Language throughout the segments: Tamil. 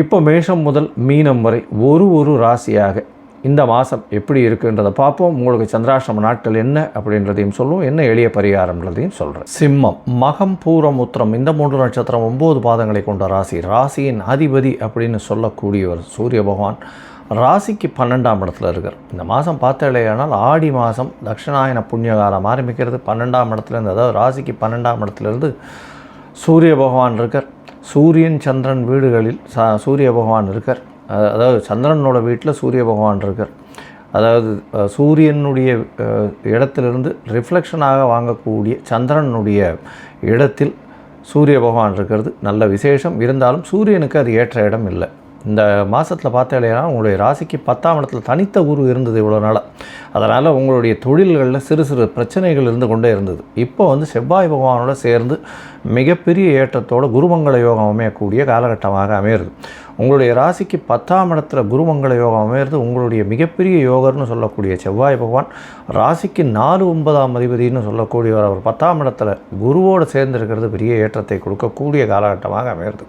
இப்போ மேஷம் முதல் மீனம் வரை ஒரு ஒரு ராசியாக இந்த மாதம் எப்படி இருக்குன்றதை பார்ப்போம். உங்களுக்கு சந்திராசிரம நாட்கள் என்ன அப்படின்றதையும் சொல்லுவோம். என்ன எளிய பரிகாரம்ன்றதையும் சொல்கிறேன் சிம்மம் மகம் பூரம் உத்திரம் இந்த மூன்று நட்சத்திரம் ஒம்பது பாதங்களை கொண்ட ராசி. ராசியின் அதிபதி அப்படின்னு சொல்லக்கூடியவர் சூரிய பகவான் ராசிக்கு பன்னெண்டாம் இடத்துல இருக்கார். இந்த மாதம் பார்த்தாலேயானால் ஆடி மாதம் தட்சிணாயன புண்ணியகாலம் ஆரம்பிக்கிறது. பன்னெண்டாம் இடத்துலேருந்து அதாவது ராசிக்கு பன்னெண்டாம் இடத்துலேருந்து சூரிய பகவான் இருக்கார். சூரியன் சந்திரன் வீடுகளில் சா சூரிய பகவான் இருக்கார். அதாவது சந்திரனோட வீட்டில் சூரிய பகவான் இருக்கார். அதாவது சூரியனுடைய இடத்திலிருந்து ரிஃப்ளெக்ஷனாக வாங்கக்கூடிய சந்திரனுடைய இடத்தில் சூரிய பகவான் இருக்கிறது. நல்ல விசேஷம். இருந்தாலும் சூரியனுக்கு அது ஏற்ற இடம் இல்லை. இந்த மாதத்தில் பார்த்தீங்கன்னா உங்களுடைய ராசிக்கு பத்தாம் இடத்துல தனித்த குரு இருந்தது இவ்வளோ நாளாக அதனால் உங்களுடைய தொழில்களில் சிறு சிறு பிரச்சனைகள் இருந்து கொண்டே இருந்தது. இப்போ வந்து செவ்வாய் பகவானோட சேர்ந்து மிகப்பெரிய ஏற்றத்தோடு குருமங்கள யோகம் அமையக்கூடிய காலகட்டமாக அமையிறது. உங்களுடைய ராசிக்கு பத்தாம் இடத்துல குருமங்கள யோகம் அமையிறது உங்களுடைய மிகப்பெரிய யோகர்னு சொல்லக்கூடிய செவ்வாய் பகவான் ராசிக்கு நாலு ஒன்பதாம் அதிபதினு சொல்லக்கூடியவர். அவர் பத்தாம் இடத்துல குருவோடு சேர்ந்திருக்கிறது பெரிய ஏற்றத்தை கொடுக்கக்கூடிய காலகட்டமாக அமையிறது.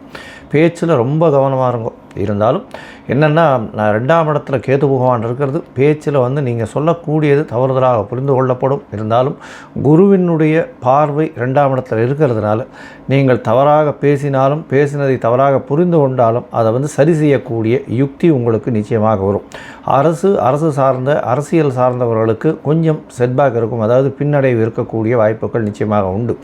பேச்சில் ரொம்ப கவனமாக இருக்கும் இருந்தாலும் என்னென்னா நான் ரெண்டாம் இடத்துல கேது பகவான் இருக்கிறது பேச்சில் வந்து நீங்கள் சொல்லக்கூடியது தவறுதலாக புரிந்து கொள்ளப்படும். இருந்தாலும் குருவினுடைய பார்வை ரெண்டாம் இடத்துல இருக்கிறதுனால நீங்கள் தவறாக பேசினாலும் பேசினதை தவறாக புரிந்து கொண்டாலும் அதை வந்து சரி செய்யக்கூடிய யுக்தி உங்களுக்கு நிச்சயமாக வரும். அரசு அரசு சார்ந்த அரசியல் சார்ந்தவர்களுக்கு கொஞ்சம் செட்பேக் இருக்கும். அதாவது பின்னடைவு இருக்கக்கூடிய வாய்ப்புகள் நிச்சயமாக உண்டு.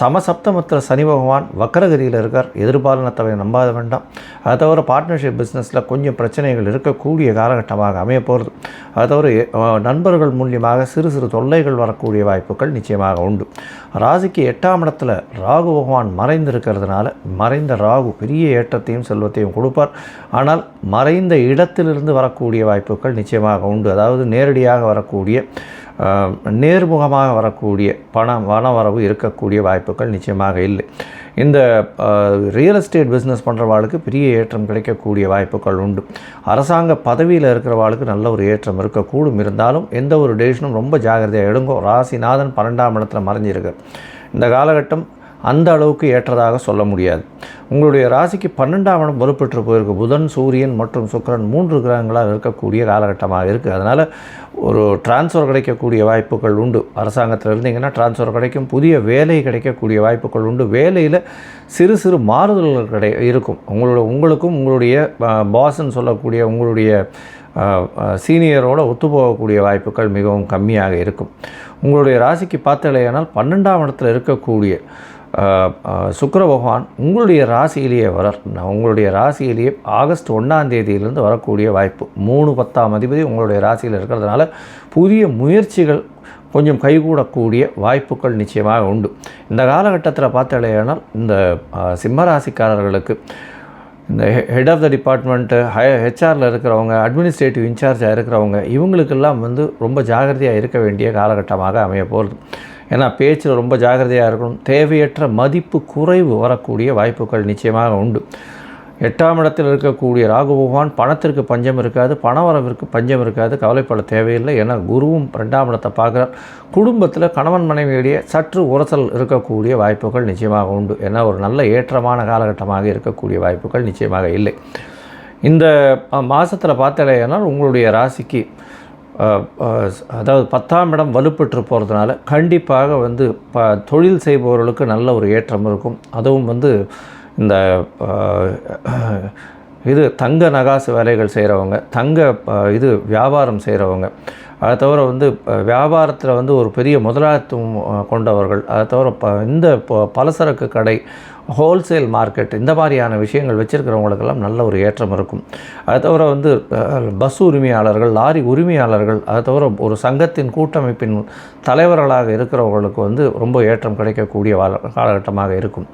சமசப்தமத்தில் சனி பகவான் வக்கரகிரியில் இருக்கார். எதிர்பாலனத்தவை நம்பாத வேண்டாம். அதை தவிர பார்ட்னர்ஷிப் பிஸ்னஸில் கொஞ்சம் பிரச்சனைகள் இருக்கக்கூடிய காலகட்டமாக அமைய போகிறது அதை தவிர நண்பர்கள் மூலியமாக சிறு சிறு தொல்லைகள் வரக்கூடிய வாய்ப்புகள் நிச்சயமாக உண்டு. ராசிக்கு எட்டாம் இடத்துல ராகு பகவான் மறைந்திருக்கிறதுனால மறைந்த ராகு பெரிய ஏற்றத்தையும் செல்வத்தையும் கொடுப்பார். ஆனால் மறைந்த இடத்திலிருந்து வரக்கூடிய வாய்ப்புகள் நிச்சயமாக உண்டு. அதாவது நேரடியாக வரக்கூடிய நேர்முகமாக வரக்கூடிய பணம் வனவரவு இருக்கக்கூடிய வாய்ப்புகள் நிச்சயமாக இல்லை. இந்த ரியல் எஸ்டேட் பிஸ்னஸ் பண்ணுறவாளுக்கு பெரிய ஏற்றம் கிடைக்கக்கூடிய வாய்ப்புகள் உண்டு. அரசாங்க பதவியில் இருக்கிறவாளுக்கு நல்ல ஒரு ஏற்றம் இருக்கக்கூடும். இருந்தாலும் எந்த ஒரு டெசிஷனும் ரொம்ப ஜாகிரதையாக எடுங்கோ. ராசிநாதன் பன்னெண்டாம் இடத்துல மறைஞ்சிருக்கு இந்த காலகட்டம் அந்த அளவுக்கு ஏற்றதாக சொல்ல முடியாது. உங்களுடைய ராசிக்கு பன்னெண்டாம் இடம் பொறுப்பெற்று போயிருக்கு. புதன் சூரியன் மற்றும் சுக்கரன் மூன்று கிரகங்களாக இருக்கக்கூடிய காலகட்டமாக இருக்குது அதனால் ஒரு டிரான்ஸ்ஃபர் கிடைக்கக்கூடிய வாய்ப்புகள் உண்டு. அரசாங்கத்தில் இருந்தீங்கன்னா டிரான்ஸ்ஃபர் கிடைக்கும். புதிய வேலை கிடைக்கக்கூடிய வாய்ப்புகள் உண்டு. வேலையில் சிறு சிறு மாறுதல்கள் கிடை இருக்கும். உங்களோட உங்களுக்கும் உங்களுடைய பாஸ்ன்னு சொல்லக்கூடிய உங்களுடைய சீனியரோட ஒத்துப்போகக்கூடிய வாய்ப்புகள் மிகவும் கம்மியாக இருக்கும். உங்களுடைய ராசிக்கு பார்த்தலையானால் பன்னெண்டாம் இடத்தில் இருக்கக்கூடிய சுக்கர பகவான் உங்களுடைய ராசியிலேயே வரார் உங்களுடைய ராசியிலேயே ஆகஸ்ட் ஒன்றாம் தேதியிலிருந்து வரக்கூடிய வாய்ப்பு. மூணு பத்தாம் அதிபதி உங்களுடைய ராசியில் இருக்கிறதுனால புதிய முயற்சிகள் கொஞ்சம் கைகூடக்கூடிய வாய்ப்புகள் நிச்சயமாக உண்டு. இந்த காலகட்டத்தில் பார்த்தாலேனால் இந்த சிம்ம ராசிக்காரர்களுக்கு இந்த head of the department high ஹெச்ஆரில் இருக்கிறவங்க அட்மினிஸ்ட்ரேட்டிவ் இன்சார்ஜாக இருக்கிறவங்க இவங்களுக்கெல்லாம் வந்து ரொம்ப ஜாகிரதையாக இருக்க வேண்டிய காலகட்டமாக அமைய போகிறது ஏன்னா பேச்சில் ரொம்ப ஜாகிரதையாக இருக்கணும். தேவையற்ற மதிப்பு குறைவு வரக்கூடிய வாய்ப்புகள் நிச்சயமாக உண்டு. எட்டாம் இடத்தில் இருக்கக்கூடிய ராகு பகவான் பணத்திற்கு பஞ்சம் இருக்காது பணவரவிற்கு பஞ்சம் இருக்காது கவலைப்பட தேவையில்லை ஏன்னா குருவும் ரெண்டாம் இடத்தை பார்க்குறார். குடும்பத்தில் கணவன் மனைவியிடையே சற்று உரசல் இருக்கக்கூடிய வாய்ப்புகள் நிச்சயமாக உண்டு ஏன்னா ஒரு நல்ல ஏற்றமான காலகட்டமாக இருக்கக்கூடிய வாய்ப்புகள் நிச்சயமாக இல்லை. இந்த மாதத்தில் பார்த்தாலேனால் உங்களுடைய ராசிக்கு அதாவது பத்தாம் இடம் வலுப்பெற்று போகிறதுனால கண்டிப்பாக வந்து ப தொழில் செய்பவர்களுக்கு நல்ல ஒரு ஏற்றம் இருக்கும். அதுவும் வந்து இந்த இது தங்க நகாசு வேலைகள் செய்கிறவங்க தங்க இது வியாபாரம் செய்கிறவங்க அதை தவிர வந்து வியாபாரத்தில் வந்து ஒரு பெரிய முதலாளித்துவம் கொண்டவர்கள். அதை தவிர ப இந்த பலசரக்கு கடை ஹோல்சேல் மார்க்கெட் இந்த மாதிரியான விஷயங்கள் வச்சுருக்கிறவங்களுக்கெல்லாம் நல்ல ஒரு ஏற்றம் இருக்கும். அதை தவிர வந்து பஸ் உரிமையாளர்கள் லாரி உரிமையாளர்கள் அதை தவிர ஒரு சங்கத்தின் கூட்டமைப்பின் தலைவர்களாக இருக்கிறவங்களுக்கு வந்து ரொம்ப ஏற்றம் கிடைக்கக்கூடிய காலகட்டமாக இருக்கும்.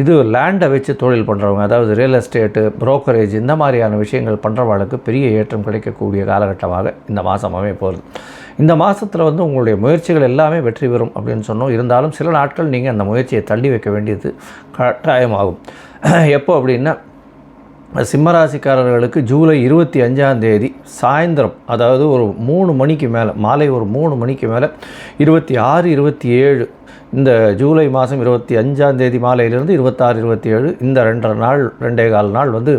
இது லேண்டை வச்சு தொழில் பண்ணுறவங்க அதாவது ரியல் எஸ்டேட்டு ப்ரோக்கரேஜ் இந்த மாதிரியான விஷயங்கள் பண்ணுறவங்களுக்கு பெரிய ஏற்றம் கிடைக்கக்கூடிய காலகட்டமாக இந்த மாதமாகவே போகுது. போகிறது இந்த மாதத்தில் வந்து உங்களுடைய முயற்சிகள் எல்லாமே வெற்றி பெறும் அப்படின்னு சொன்னோம். இருந்தாலும் சில நாட்கள் நீங்கள் அந்த முயற்சியை தள்ளி வைக்க வேண்டியது கட்டாயமாகும். எப்போ அப்படின்னா சிம்மராசிக்காரர்களுக்கு ஜூலை இருபத்தி அஞ்சாம் தேதி சாயந்தரம் அதாவது ஒரு மூணு மணிக்கு மேலே மாலை ஒரு மூணு மணிக்கு மேலே இருபத்தி ஆறு இருபத்தி ஏழு இந்த ஜூலை மாதம் இருபத்தி அஞ்சாம் தேதி மாலையிலிருந்து இருபத்தாறு இருபத்தி ஏழு இந்த ரெண்டரை நாள் ரெண்டே கால் நாள் வந்து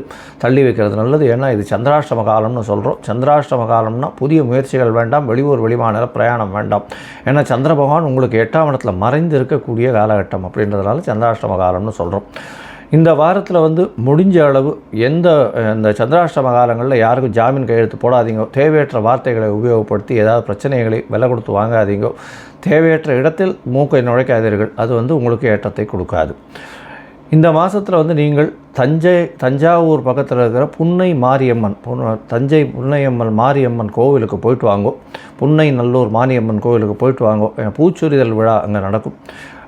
தள்ளி வைக்கிறது நல்லது. ஏன்னா இது சந்திராஷ்டம காலம்னு சொல்கிறோம் சந்திராஷ்டம காலம்னா புதிய முயற்சிகள் வேண்டாம் வெளியூர் வெளிமாநில பிரயாணம் வேண்டாம். ஏன்னா சந்திர பகவான் உங்களுக்கு எட்டாம் இடத்துல மறைந்து இருக்கக்கூடிய காலகட்டம் அப்படின்றதுனால சந்திராஷ்டம காலம்னு சொல்கிறோம் இந்த வாரத்தில் வந்து முடிஞ்ச அளவு எந்த இந்த சந்திராஷ்டம காலங்களில் யாருக்கும் ஜாமீன் கையெழுத்து போடாதீங்க தேவையற்ற வார்த்தைகளை உபயோகப்படுத்தி ஏதாவது பிரச்சனைகளை விலை கொடுத்து வாங்காதீங்க தேவையற்ற இடத்தில் மூக்கை நுழைக்காதீர்கள். அது வந்து உங்களுக்கு ஏற்றத்தை கொடுக்காது. இந்த மாதத்தில் வந்து நீங்கள் தஞ்சை தஞ்சாவூர் பக்கத்தில் இருக்கிற புன்னை மாரியம்மன் தஞ்சை புன்னையம்மன் மாரியம்மன் கோவிலுக்கு போயிட்டு வாங்கோ. புன்னை நல்லூர் மாரியம்மன் கோவிலுக்கு போயிட்டு வாங்கோ. பூச்சொரிதல் விழா அங்கே நடக்கும்.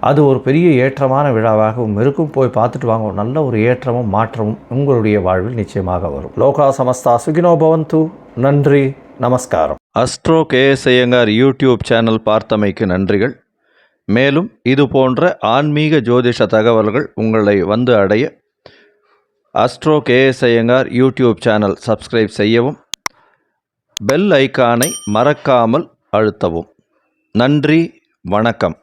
அது ஒரு பெரிய ஏற்றமான விழாவாகவும் இருக்கும். போய் பார்த்துட்டு வாங்க. நல்ல ஒரு ஏற்றமும் மாற்றமும் உங்களுடைய வாழ்வில் நிச்சயமாக வரும். லோகா சமஸ்தா சுகினோ பவந்து. நன்றி நமஸ்காரம். Astro KS Iyengar YouTube channel பார்த்தமைக்கு நன்றிகள். மேலும் இது போன்ற ஆன்மீக ஜோதிஷ தகவல்கள் உங்களை வந்து அடைய Astro KS Iyengar YouTube channel subscribe செய்யவும் பெல் ஐக்கானை மறக்காமல் அழுத்தவும். நன்றி வணக்கம்.